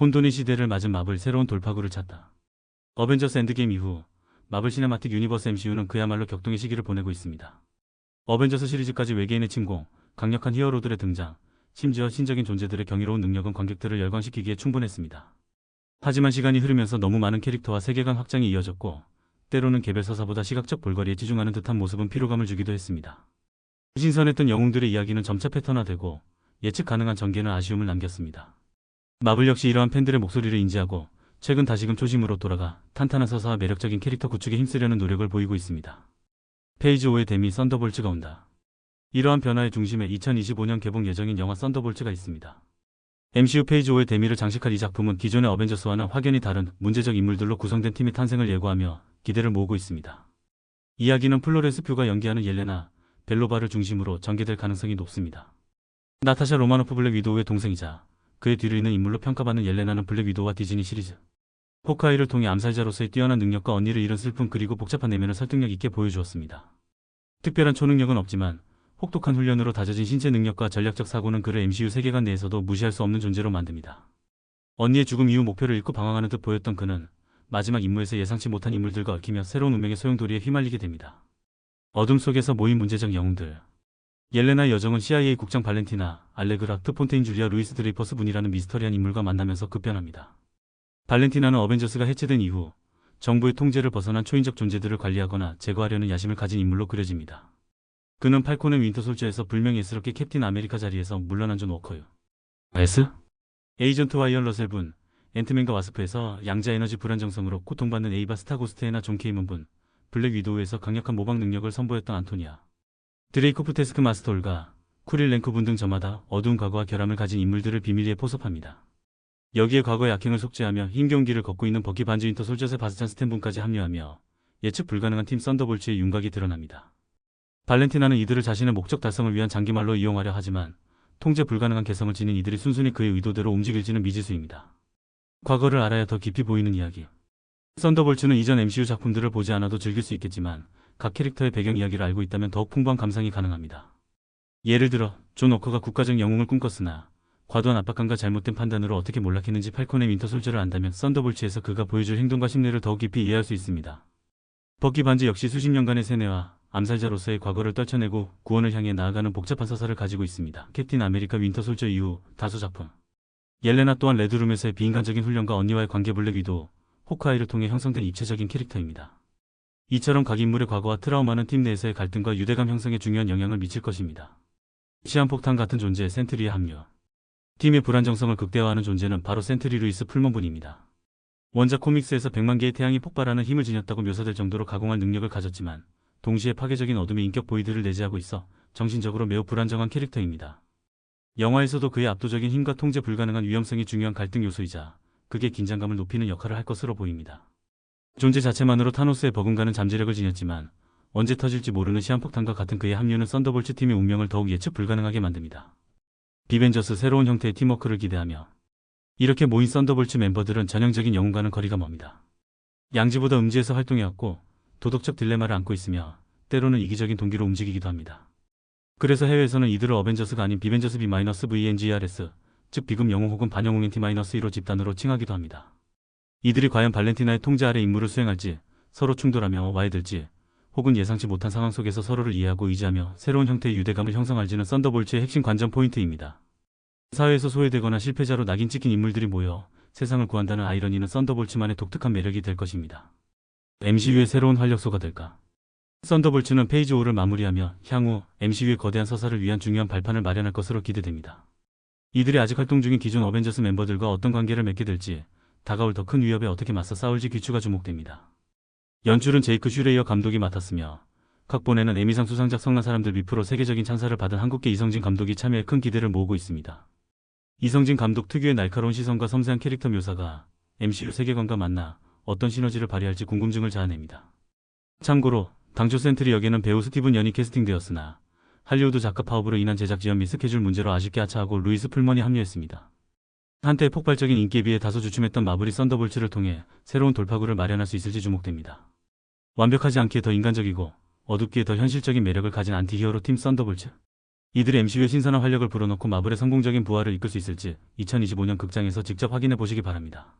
혼돈의 시대를 맞은 마블 새로운 돌파구를 찾다. 어벤져스 엔드게임 이후 마블 시네마틱 유니버스 MCU는 그야말로 격동의 시기를 보내고 있습니다. 어벤져스 시리즈까지 외계인의 침공, 강력한 히어로들의 등장, 심지어 신적인 존재들의 경이로운 능력은 관객들을 열광시키기에 충분했습니다. 하지만 시간이 흐르면서 너무 많은 캐릭터와 세계관 확장이 이어졌고 때로는 개별 서사보다 시각적 볼거리에 치중하는 듯한 모습은 피로감을 주기도 했습니다. 신선했던 영웅들의 이야기는 점차 패턴화되고 예측 가능한 전개는 아쉬움을 남겼습니다. 마블 역시 이러한 팬들의 목소리를 인지하고 최근 다시금 초심으로 돌아가 탄탄한 서사와 매력적인 캐릭터 구축에 힘쓰려는 노력을 보이고 있습니다. 페이지 5의 데미 썬더볼츠가 온다. 이러한 변화의 중심에 2025년 개봉 예정인 영화 썬더볼츠가 있습니다. MCU 페이지 5의 데미를 장식할 이 작품은 기존의 어벤져스와는 확연히 다른 문제적 인물들로 구성된 팀의 탄생을 예고하며 기대를 모으고 있습니다. 이야기는 플로렌스 퓨가 연기하는 옐레나, 벨로바를 중심으로 전개될 가능성이 높습니다. 나타샤 로마노프 블랙 위도우의 동생이자 그의 뒤를 잇는 인물로 평가받는 옐레나는 블랙 위도우와 디즈니 시리즈 호크아이를 통해 암살자로서의 뛰어난 능력과 언니를 잃은 슬픔 그리고 복잡한 내면을 설득력 있게 보여주었습니다. 특별한 초능력은 없지만 혹독한 훈련으로 다져진 신체 능력과 전략적 사고는 그를 MCU 세계관 내에서도 무시할 수 없는 존재로 만듭니다. 언니의 죽음 이후 목표를 잃고 방황하는 듯 보였던 그는 마지막 임무에서 예상치 못한 인물들과 얽히며 새로운 운명의 소용돌이에 휘말리게 됩니다. 어둠 속에서 모인 문제적 영웅들 옐레나의 여정은 CIA 국장 발렌티나, 알레그라, 트 폰테인 줄리아 루이스 드레이퍼스 분이라는 미스터리한 인물과 만나면서 급변합니다. 발렌티나는 어벤져스가 해체된 이후 정부의 통제를 벗어난 초인적 존재들을 관리하거나 제거하려는 야심을 가진 인물로 그려집니다. 그는 팔콘의 윈터 솔저에서 불명예스럽게 캡틴 아메리카 자리에서 물러난 존 워커요. S? 에이전트 와이언 러셀 분, 앤트맨과 와스프에서 양자 에너지 불안정성으로 고통받는 에이바 스타고스트에나 존 케이먼 분, 블랙 위도우에서 강력한 모방 능력을 선보였던 안토니아. 드레이코프 테스크 마스터올과 쿠릴 랭크 분 등 저마다 어두운 과거와 결함을 가진 인물들을 비밀리에 포섭합니다. 여기에 과거의 악행을 속죄하며 흰 경기를 걷고 있는 버키 반지 윈터 솔저의 바스찬 스탠분까지 합류하며 예측 불가능한 팀 썬더볼츠의 윤곽이 드러납니다. 발렌티나는 이들을 자신의 목적 달성을 위한 장기말로 이용하려 하지만 통제 불가능한 개성을 지닌 이들이 순순히 그의 의도대로 움직일지는 미지수입니다. 과거를 알아야 더 깊이 보이는 이야기. 썬더볼츠는 이전 MCU 작품들을 보지 않아도 즐길 수 있겠지만 각 캐릭터의 배경 이야기를 알고 있다면 더욱 풍부한 감상이 가능합니다. 예를 들어 존 워커가 국가적 영웅을 꿈꿨으나 과도한 압박감과 잘못된 판단으로 어떻게 몰락했는지 팔콘의 윈터 솔저를 안다면 썬더볼츠에서 그가 보여줄 행동과 심리를 더욱 깊이 이해할 수 있습니다. 버키 반지 역시 수십 년간의 세뇌와 암살자로서의 과거를 떨쳐내고 구원을 향해 나아가는 복잡한 서사를 가지고 있습니다. 캡틴 아메리카 윈터 솔저 이후 다수 작품. 옐레나 또한 레드룸에서의 비인간적인 훈련과 언니와의 관계 블랙 위도, 호크아이를 통해 형성된 입체적인 캐릭터입니다. 이처럼 각 인물의 과거와 트라우마는 팀 내에서의 갈등과 유대감 형성에 중요한 영향을 미칠 것입니다. 시한폭탄 같은 존재의 센트리의 합류. 팀의 불안정성을 극대화하는 존재는 바로 센트리 루이스 풀먼분입니다. 원작 코믹스에서 100만 개의 태양이 폭발하는 힘을 지녔다고 묘사될 정도로 가공할 능력을 가졌지만 동시에 파괴적인 어둠의 인격 보이드를 내재하고 있어 정신적으로 매우 불안정한 캐릭터입니다. 영화에서도 그의 압도적인 힘과 통제 불가능한 위험성이 중요한 갈등 요소이자 극의 긴장감을 높이는 역할을 할 것으로 보입니다. 존재 자체만으로 타노스의 버금가는 잠재력을 지녔지만 언제 터질지 모르는 시한폭탄과 같은 그의 합류는 썬더볼츠 팀의 운명을 더욱 예측 불가능하게 만듭니다. 비벤져스 새로운 형태의 팀워크를 기대하며 이렇게 모인 썬더볼츠 멤버들은 전형적인 영웅과는 거리가 멉니다. 양지보다 음지에서 활동해왔고 도덕적 딜레마를 안고 있으며 때로는 이기적인 동기로 움직이기도 합니다. 그래서 해외에서는 이들을 어벤져스가 아닌 비벤져스 B-VNGRS, 즉 비금 영웅 혹은 반영웅인 T-1로 집단으로 칭하기도 합니다. 이들이 과연 발렌티나의 통제 아래 임무를 수행할지, 서로 충돌하며 와해들지, 혹은 예상치 못한 상황 속에서 서로를 이해하고 의지하며 새로운 형태의 유대감을 형성할지는 썬더볼츠의 핵심 관전 포인트입니다. 사회에서 소외되거나 실패자로 낙인 찍힌 인물들이 모여 세상을 구한다는 아이러니는 썬더볼츠만의 독특한 매력이 될 것입니다. MCU의 새로운 활력소가 될까? 썬더볼츠는 페이지 5를 마무리하며 향후 MCU의 거대한 서사를 위한 중요한 발판을 마련할 것으로 기대됩니다. 이들이 아직 활동 중인 기존 어벤져스 멤버들과 어떤 관계를 맺게 될지, 다가올 더 큰 위협에 어떻게 맞서 싸울지 귀추가 주목됩니다. 연출은 제이크 슈레이어 감독이 맡았으며 각본에는 에미상 수상작 성난 사람들 미프로 세계적인 찬사를 받은 한국계 이성진 감독이 참여해 큰 기대를 모으고 있습니다. 이성진 감독 특유의 날카로운 시선과 섬세한 캐릭터 묘사가 MCU 세계관과 만나 어떤 시너지를 발휘할지 궁금증을 자아냅니다. 참고로 당초 센트리 역에는 배우 스티븐 연이 캐스팅되었으나 할리우드 작가 파업으로 인한 제작 지연 및 스케줄 문제로 아쉽게 하차하고 루이스 풀먼이 합류했습니다. 한때 폭발적인 인기에 비해 다소 주춤했던 마블이 썬더볼츠를 통해 새로운 돌파구를 마련할 수 있을지 주목됩니다. 완벽하지 않기에 더 인간적이고 어둡기에 더 현실적인 매력을 가진 안티히어로 팀 썬더볼츠. 이들이 MCU의 신선한 활력을 불어넣고 마블의 성공적인 부활을 이끌 수 있을지 2025년 극장에서 직접 확인해 보시기 바랍니다.